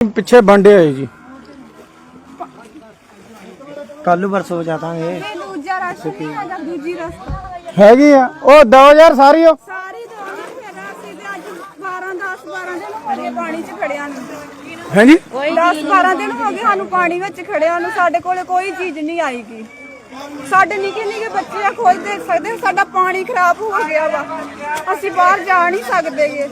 ਪਿੱਛੇ ਬਾਂਡੇ ਆਏ ਜੀ। ਕੱਲ ਨੂੰ ਪਰਸੋਂ ਜਾਵਾਂਗੇ ਇਹ ਦੂਜਾ ਰਸ਼ ਨਹੀਂ ਹੈਗਾ ਦੂਜੀ ਰਸਤਾ। ਹੈਗੀ ਆ। ਉਹ ਦੋ ਯਾਰ ਸਾਰੀ ਉਹ। ਸਾਰੀ ਦੋਨਾਂ ਹੈਗਾ ਅਸੀਂ ਤੇ ਅੱਜ 12 10 12 ਦਿਨ ਹੋ ਗਏ ਪਾਣੀ 'ਚ ਖੜਿਆ ਨੂੰ। ਹਾਂਜੀ? 10 12 ਦਿਨ ਹੋ ਗਏ ਸਾਨੂੰ ਪਾਣੀ ਵਿੱਚ ਖੜਿਆ ਨੂੰ ਸਾਡੇ ਕੋਲੇ ਕੋਈ ਚੀਜ਼ ਨਹੀਂ ਆਏਗੀ ਸਾਡੇ ਨਿੱਕੇ ਨਿੱਕੇ ਬੱਚੇ ਆ ਖੋਜ ਦੇਖ ਸਕਦੇ ਹੋ, ਸਾਡਾ ਪਾਣੀ ਖਰਾਬ ਹੋ ਗਿਆ ਵਾ। ਅਸੀਂ ਬਾਹਰ ਜਾ ਨਹੀਂ ਸਕਦੇਗੇ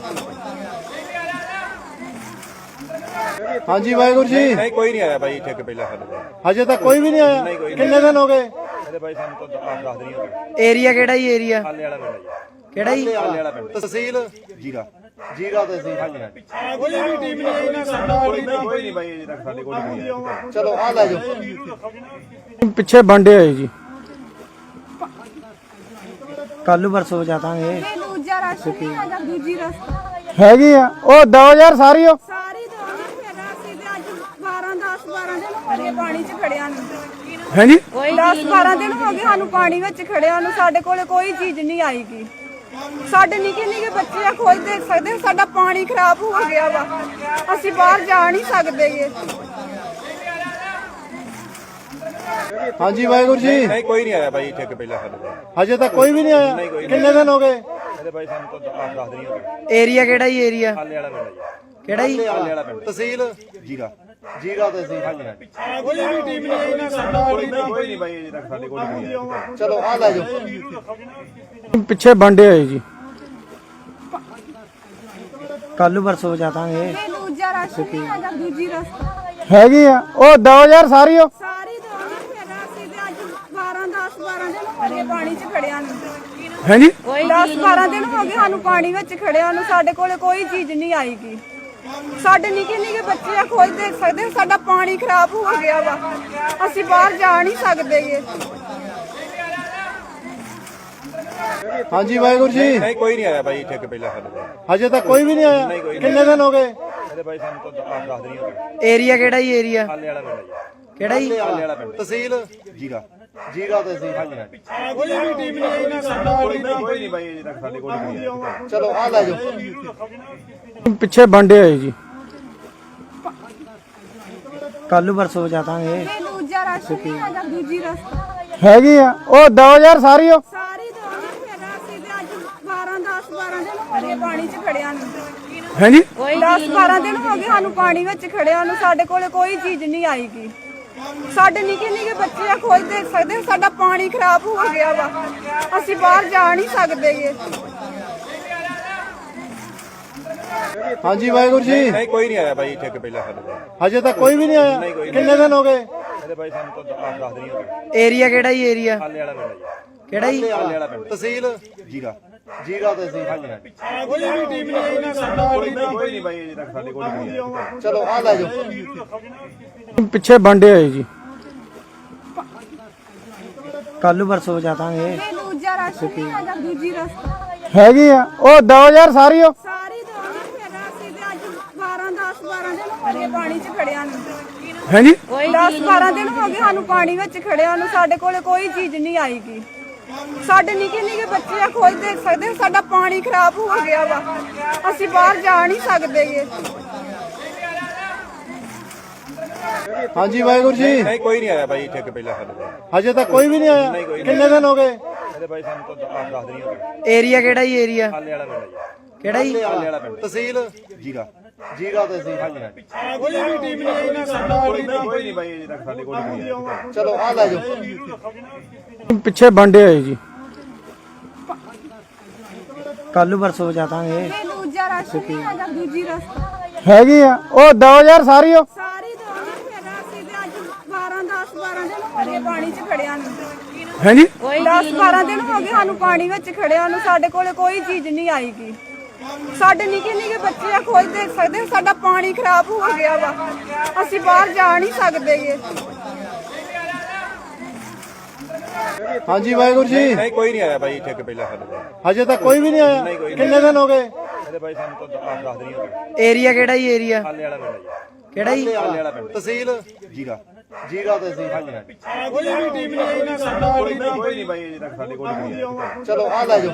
ਹਾਂਜੀ ਵਾਹਿਗੁਰੂ ਜੀ। ਨਹੀਂ ਕੋਈ ਨਹੀਂ ਆਇਆ ਬਾਈ ਇੱਥੇ ਕਿ ਪਹਿਲਾਂ ਸਾਡੇ ਕੋਲ। ਹਜੇ ਤੱਕ ਕੋਈ ਵੀ ਨਹੀਂ ਆਇਆ। ਕਿੰਨੇ ਦਿਨ ਹੋ ਗਏ? ਇਹਦੇ ਬਾਈ ਸਾਨੂੰ ਤਾਂ ਆਪ ਦੱਸ ਹੋਵੇ ਏਰੀਆ ਕਿਹੜਾ ਜੀ ਏਰੀਆ? ਹਾਲੇ ਵਾਲਾ ਪਿੰਡ ਹੈ ਜੀ। ਕਿਹੜਾ ਜੀ? ਹਾਲੇ ਵਾਲਾ ਪਿੰਡ ਤਹਿਸੀਲ? ਜੀਰਾ। ਜੀਰਾ ਤਹਿਸੀਲ ਹਾਂਜੀ ਹਾਂਜੀ। ਕੋਈ ਵੀ ਟੀਮ ਨਹੀਂ ਆਈ ਨਾ ਸਾਡਾ ਕੋਈ ਨਹੀਂ ਕੋਈ ਨਹੀਂ ਬਾਈ ਅਜੇ ਤੱਕ ਸਾਡੇ ਕੋਲ ਨਹੀਂ ਆਇਆ। ਚਲੋ ਆ ਲੈ ਜਾਓ। ਪਿੱਛੇ ਬਾਂਡੇ ਆਏ ਜੀ। ਕੱਲ ਨੂੰ ਪਰਸੋਂ ਜਾਵਾਂਗੇ ਇਹ ਦੂਜਾ ਰਸ਼ ਨਹੀਂ ਹੈਗਾ ਦੂਜੀ ਰਸਤਾ। ਹੈਗੀ ਆ। ਉਹ ਦੋ ਯਾਰ ਸਾਰੀ ਉਹ ਸਾਰੀ ਦੋਨਾਂ ਹੈਗਾ ਅਸੀਂ ਤੇ ਅੱਜ 12 10 12 ਦਿਨ ਹੋ ਗਏ ਪਾਣੀ 'ਚ ਖੜਿਆ ਨੂੰ। ਹਾਂਜੀ? 10 12 ਦਿਨ ਹੋ ਗਏ ਸਾਨੂੰ ਪਾਣੀ ਵਿੱਚ ਖੜਿਆ ਨੂੰ ਸਾਡੇ ਕੋਲੇ ਕੋਈ ਚੀਜ਼ ਨਹੀਂ ਆਏਗੀ ਸਾਡੇ ਨਿੱਕੇ ਨਿੱਕੇ ਬੱਚੇ ਆ ਖੋਜ ਦੇਖ ਸਕਦੇ ਹੋ, ਸਾਡਾ ਪਾਣੀ ਖਰਾਬ ਹੋ ਗਿਆ ਵਾ। ਅਸੀਂ ਬਾਹਰ ਜਾ ਨਹੀਂ ਸਕਦੇਗੇ ਹਾਂਜੀ ਵਾਹਿਗੁਰੂ ਜੀ। ਨਹੀਂ ਕੋਈ ਨਹੀਂ ਆਇਆ ਬਾਈ ਇੱਥੇ ਕਿ ਪਹਿਲਾਂ ਸਾਡੇ ਕੋਲ। ਹਜੇ ਤੱਕ ਕੋਈ ਵੀ ਨਹੀਂ ਆਇਆ। ਕਿੰਨੇ ਦਿਨ ਹੋ ਗਏ? ਇਹਦੇ ਬਾਈ ਸਾਨੂੰ ਤਾਂ ਆਪ ਦੱਸ ਦਣੀ ਹੋਵੇ ਏਰੀਆ ਕਿਹੜਾ ਜੀ ਏਰੀਆ? ਹਾਲੇ ਵਾਲਾ ਪਿੰਡ ਹੈ ਜੀ। ਕਿਹੜਾ ਜੀ? ਹਾਲੇ ਵਾਲਾ ਪਿੰਡ ਤਹਿਸੀਲ? ਜੀਰਾ। ਜੀਰਾ ਹਾਂਜੀ ਹਾਂਜੀ। ਕੋਈ ਵੀ ਟੀਮ ਨਹੀਂ ਆਈ ਨਾ ਸਾਡਾ ਕੋਈ ਨਹੀਂ ਕੋਈ ਨਹੀਂ ਬਾਈ ਅਜੇ ਤੱਕ ਸਾਡੇ ਕੋਲ ਨਹੀਂ ਆਇਆ ਚਲੋ ਆ ਲੈ ਜਾਓ। ਪਿੱਛੇ ਬਾਂਡੇ ਆਏ ਜੀ। ਕੱਲ ਨੂੰ ਪਰਸੋਂ ਜਾਵਾਂਗੇ ਇਹ ਦੂਜਾ ਰਸ਼ ਨਹੀਂ ਹੈਗਾ ਦੂਜੀ ਰਸਤਾ ਹੈਗੀ ਆ। ਉਹ ਦੋ ਯਾਰ ਸਾਰੀ ਉਹ। ਸਾਰੀ ਦੋਨਾਂ ਹੈਗਾ ਅਸੀਂ ਤੇ ਅੱਜ 12 10 12 ਦਿਨ ਹੋ ਗਏ ਪਾਣੀ 'ਚ ਖੜਿਆ ਨੂੰ। ਹਾਂਜੀ? 10 12 ਦਿਨ ਹੋ ਗਏ ਸਾਨੂੰ ਪਾਣੀ ਵਿੱਚ ਖੜਿਆ ਨੂੰ ਸਾਡੇ ਕੋਲੇ ਕੋਈ ਚੀਜ਼ ਨਹੀਂ ਆਏਗੀ। ਸਾਡੇ ਨਿੱਕੇ ਨਿੱਕੇ ਬੱਚੇ ਖੋਜ ਦੇਖ ਸਕਦੇ ਹੋ, ਸਾਡਾ ਪਾਣੀ ਖਰਾਬ ਹੋ ਗਿਆ ਵਾ। ਅਸੀਂ ਬਾਹਰ ਜਾ ਨਹੀਂ ਸਕਦੇਗੇ। ਹਾਂਜੀ ਵਾਹਿਗੁਰੂ ਜੀ। ਨਹੀਂ ਕੋਈ ਨਹੀਂ ਆਇਆ ਬਾਈ ਇੱਥੇ ਕਿ ਪਹਿਲਾਂ ਸਾਡੇ ਕੋਲ। ਹਜੇ ਤੱਕ ਕੋਈ ਵੀ ਨਹੀਂ ਆਇਆ। ਕਿੰਨੇ ਦਿਨ ਹੋ ਗਏ? ਇਹਦੇ ਬਾਈ ਸਾਨੂੰ ਤਾਂ ਆਪ ਦੱਸ ਹੋਵੇ ਏਰੀਆ ਕਿਹੜਾ ਜੀ ਏਰੀਆ? ਹਾਲੇ ਵਾਲਾ ਪਿੰਡ ਹੈ ਜੀ। ਕਿਹੜਾ ਜੀ? ਹਾਲੇ ਵਾਲਾ ਪਿੰਡ। ਤਹਿਸੀਲ? ਜੀਰਾ। ਜੀਰਾ ਤਹਿਸੀਲ। ਕੋਈ ਵੀ ਟੀਮ ਨਹੀਂ ਆਈ ਨਾ ਸਾਡਾ ਕੋਈ ਨਹੀਂ ਕੋਈ ਨਹੀਂ ਬਾਈ ਅਜੇ ਤੱਕ ਸਾਡੇ ਕੋਲ ਨਹੀਂ ਆਇਆ। ਚਲੋ ਆ ਲੈ ਜਾਓ। ਪਿੱਛੇ ਬਾਂਡੇ ਆਏ ਜੀ। ਕੱਲ ਨੂੰ ਪਰਸੋਂ ਜਾਵਾਂਗੇ ਇਹ ਦੂਜਾ ਰਸ਼ ਨਹੀਂ ਹੈਗਾ ਦੂਜੀ ਰਸਤਾ। ਹੈਗੀ ਆ? ਉਹ ਦੋ ਯਾਰ ਸਾਰੀ ਉਹ? ਸਾਰੀ ਦੋਨਾਂ ਹੈਗਾ ਅਸੀਂ ਤੇ ਅੱਜ 12 10 12 ਦਿਨ ਹੋ ਗਏ ਪਾਣੀ 'ਚ ਖੜਿਆ ਨੂੰ। ਹਾਂਜੀ? 10 12 ਦਿਨ ਹੋ ਗਏ ਸਾਨੂੰ ਪਾਣੀ ਵਿੱਚ ਖੜਿਆ ਨੂੰ ਸਾਡੇ ਕੋਲੇ ਕੋਈ ਚੀਜ਼ ਨਹੀਂ ਆਏਗੀ ਸਾਡੇ ਨਿੱਕੇ ਨਿੱਕੇ ਬੱਚੇ ਆ ਖੋਜ ਦੇਖ ਸਕਦੇ ਹੋ, ਸਾਡਾ ਪਾਣੀ ਖਰਾਬ ਹੋ ਗਿਆ ਵਾ। ਅਸੀਂ ਬਾਹਰ ਜਾ ਨਹੀਂ ਸਕਦੇਗੇ। ਹਾਂਜੀ ਵਾਹਿਗੁਰੂ ਜੀ। ਨਹੀਂ ਕੋਈ ਨਹੀਂ ਆਇਆ ਬਾਈ ਇੱਥੇ ਕਿ ਪਹਿਲਾਂ ਸਾਡੇ ਕੋਲ। ਹਜੇ ਤੱਕ ਕੋਈ ਵੀ ਨਹੀਂ ਆਇਆ। ਕਿੰਨੇ ਦਿਨ ਹੋ ਗਏ? ਇਹਦੇ ਬਾਈ ਸਾਨੂੰ ਤਾਂ ਆਪ ਦੱਸ ਦਣੀ ਹੋਵੇ ਏਰੀਆ ਕਿਹੜਾ ਜੀ ਏਰੀਆ? ਹਾਲੇ ਵਾਲਾ ਪਿੰਡ ਹੈ ਜੀ। ਕਿਹੜਾ ਜੀ? ਹਾਲੇ ਵਾਲਾ ਪਿੰਡ। ਤਹਿਸੀਲ? ਜੀਰਾ। ਜੀਰਾ ਤਹਿਸੀਲ ਹਾਂਜੀ ਹਾਂਜੀ। ਕੋਈ ਵੀ ਟੀਮ ਨਹੀਂ ਆਈ ਨਾ ਸਾਡਾ ਕੋਈ ਨਹੀਂ ਕੋਈ ਨਹੀਂ ਅਜੇ ਤੱਕ ਸਾਡੇ ਕੋਲ ਨਹੀਂ ਆਇਆ। ਚਲੋ ਆ ਲੈ ਜਾਓ। ਪਿੱਛੇ ਬਾਂਡੇ ਆਏ ਜੀ। ਕੱਲ ਪਰਸੋਂ ਇਹ ਦੂਜਾ ਰਸ਼ ਨਹੀਂ ਹੈਗਾ ਦੂਜੀ ਰਸਤਾ। ਹੈਗੀ ਆ। ਉਹ ਦੋ ਯਾਰ ਸਾਰੀ ਉਹ ਸਾਰੀ ਦੋਨਾਂ ਹੈਗਾ ਅਸੀਂ ਤੇ ਅੱਜ 12 10 12 ਦਿਨ ਹੋ ਗਏ ਪਾਣੀ 'ਚ ਖੜਿਆ ਨੂੰ। ਹਾਂਜੀ? 10 12 ਦਿਨ ਹੋ ਗਏ ਸਾਨੂੰ ਪਾਣੀ ਵਿੱਚ ਖੜਿਆ ਨੂੰ ਸਾਡੇ ਕੋਲੇ ਕੋਈ ਚੀਜ਼ ਨਹੀਂ ਆਏਗੀ ਸਾਡੇ ਨਿੱਕੇ ਨਿੱਕੇ ਬੱਚੇ ਆ ਖੋਜ ਦੇਖ ਸਕਦੇ ਹੋ, ਸਾਡਾ ਪਾਣੀ ਖਰਾਬ ਹੋ ਗਿਆ ਵਾ। ਅਸੀਂ ਬਾਹਰ ਜਾ ਨਹੀਂ ਸਕਦੇਗੇ ਹਾਂਜੀ ਵਾਹਿਗੁਰੂ ਜੀ। ਨਹੀਂ ਕੋਈ ਨਹੀਂ ਆਇਆ ਬਾਈ ਇੱਥੇ ਕਿ ਪਹਿਲਾਂ ਸਾਡੇ ਕੋਲ। ਹਜੇ ਤੱਕ ਕੋਈ ਵੀ ਨਹੀਂ ਆਇਆ। ਕਿੰਨੇ ਦਿਨ ਹੋ ਗਏ? ਇਹਦੇ ਬਾਈ ਸਾਨੂੰ ਤਾਂ ਦੱਸ ਦਣੀ ਹੋਵੇ ਏਰੀਆ ਕਿਹੜਾ ਜੀ ਏਰੀਆ? ਹਾਲੇ ਵਾਲਾ ਪਿੰਡ ਹੈ ਜੀ। ਕਿਹੜਾ ਜੀ? ਹਾਲੇ ਵਾਲਾ ਪਿੰਡ ਤਹਿਸੀਲ? ਜੀਰਾ। ਜੀਰਾ ਹਾਂਜੀ ਹਾਂਜੀ। ਕੋਈ ਵੀ ਟੀਮ ਨਹੀਂ ਆਈ ਨਾ ਸਾਡਾ ਕੋਈ ਨਹੀਂ ਕੋਈ ਨਹੀਂ ਬਾਈ ਅਜੇ ਤੱਕ ਸਾਡੇ ਕੋਲ ਨਹੀਂ ਆਇਆ ਚਲੋ ਆ ਲੈ ਜਾਓ। ਪਿੱਛੇ ਬਾਂਡੇ ਆਏ ਜੀ। ਕੱਲ ਨੂੰ ਪਰਸੋਂ ਜਾਵਾਂਗੇ ਇਹ ਦੂਜਾ ਰਸ਼ ਨਹੀਂ ਹੈਗਾ ਦੂਜੀ ਰਸਤਾ। ਹੈਗੀ ਆ। ਉਹ ਦੋ ਯਾਰ ਸਾਰੀ ਉਹ। ਸਾਰੀ ਦੋਨਾਂ ਹੈਗਾ ਅਸੀਂ ਤੇ ਅੱਜ 12 10 12 ਦਿਨ ਹੋ ਗਏ ਪਾਣੀ 'ਚ ਖੜਿਆ ਨੂੰ। ਹਾਂਜੀ 10 12 ਦਿਨ ਹੋ ਗਏ ਸਾਨੂੰ ਪਾਣੀ ਵਿੱਚ ਖੜਿਆ ਨੂੰ ਸਾਡੇ ਕੋਲੇ ਕੋਈ ਚੀਜ਼ ਨਹੀਂ ਆਏਗੀ ਸਾਡੇ ਨਿੱਕੇ ਨਿੱਕੇ ਬੱਚੇ ਆ ਖੋਜ ਦੇਖ ਸਕਦੇ ਹੋ, ਸਾਡਾ ਪਾਣੀ ਖਰਾਬ ਹੋ ਗਿਆ ਵਾ। ਅਸੀਂ ਬਾਹਰ ਜਾ ਨਹੀਂ ਸਕਦੇਗੇ ਹਾਂਜੀ ਵਾਹਿਗੁਰੂ ਜੀ। ਨਹੀਂ ਕੋਈ ਨਹੀਂ ਆਇਆ ਬਾਈ ਇੱਥੇ ਕਿ ਪਹਿਲਾਂ ਸਾਡੇ ਕੋਲ। ਹਜੇ ਤੱਕ ਕੋਈ ਵੀ ਨਹੀਂ ਆਇਆ। ਕਿੰਨੇ ਦਿਨ ਹੋ ਗਏ? ਇਹਦੇ ਬਾਈ ਸਾਨੂੰ ਤਾਂ ਆਪ ਦੱਸ ਹੋਵੇ ਏਰੀਆ ਕਿਹੜਾ ਜੀ ਏਰੀਆ? ਹਾਲੇ ਵਾਲਾ ਪਿੰਡ ਹੈ ਜੀ। ਕਿਹੜਾ ਜੀ? ਹਾਲੇ ਵਾਲਾ ਪਿੰਡ ਤਹਿਸੀਲ? ਜੀਰਾ। ਜੀਰਾ ਤਹਿਸੀਲ। ਹਾਂਜੀ ਹਾਂਜੀ। ਕੋਈ ਵੀ ਟੀਮ ਨਹੀਂ ਆਈ ਨਾ ਸਾਡਾ ਕੋਈ ਨਹੀਂ ਕੋਈ ਨਹੀਂ ਬਾਈ ਅਜੇ ਤੱਕ ਸਾਡੇ ਕੋਲ ਨਹੀਂ ਆਇਆ ਚਲੋ ਆ ਲੈ ਜਾਓ।